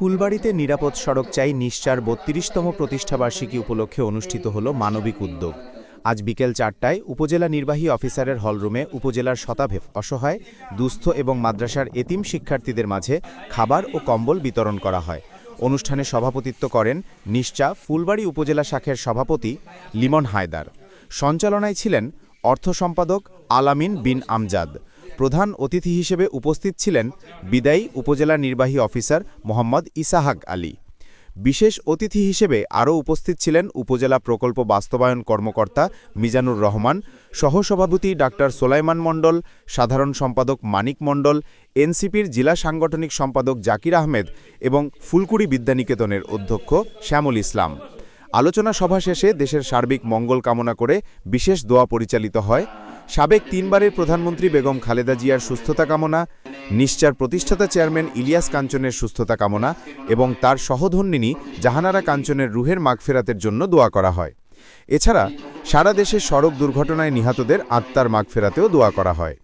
ফুলবাড়িতে নিরাপদ সড়ক চাই নিশ্চার বত্রিশতম প্রতিষ্ঠাবার্ষিকী উপলক্ষে অনুষ্ঠিত হল মানবিক উদ্যোগ। আজ বিকেল চারটায় উপজেলা নির্বাহী অফিসারের হলরুমে উপজেলার শতাভেফ অসহায়, দুস্থ এবং মাদ্রাসার এতিম শিক্ষার্থীদের মাঝে খাবার ও কম্বল বিতরণ করা হয়। অনুষ্ঠানে সভাপতিত্ব করেন নিশ্চা ফুলবাড়ি উপজেলা শাখের সভাপতি লিমন হায়দার। সঞ্চালনায় ছিলেন অর্থ সম্পাদক আলামিন বিন আমজাদ। প্রধান অতিথি হিসেবে উপস্থিত ছিলেন বিদায়ী উপজেলা নির্বাহী অফিসার মোহাম্মদ ইসাহাক আলী। বিশেষ অতিথি হিসেবে আরও উপস্থিত ছিলেন উপজেলা প্রকল্প বাস্তবায়ন কর্মকর্তা মিজানুর রহমান, সহসভাপতি ডাক্তার সোলাইমান মণ্ডল, সাধারণ সম্পাদক মানিক মণ্ডল, এনসিপির জেলা সাংগঠনিক সম্পাদক জাকির আহমেদ এবং ফুলকুড়ি বিদ্যানিকেতনের অধ্যক্ষ শ্যামল ইসলাম। আলোচনা সভা শেষে দেশের সার্বিক মঙ্গল কামনা করে বিশেষ দোয়া পরিচালিত হয়। সাবেক তিনবারের প্রধানমন্ত্রী বেগম খালেদা জিয়ার সুস্থতা কামনা, নিশ্চার প্রতিষ্ঠাতা চেয়ারম্যান ইলিয়াস কাঞ্চনের সুস্থতা কামনা এবং তার সহধন্যিনী জাহানারা কাঞ্চনের রুহের মাগফেরাতের জন্য দোয়া করা হয়। এছাড়া সারা দেশে সড়ক দুর্ঘটনায় নিহতদের আত্মার মাগফেরাতেও দোয়া করা হয়।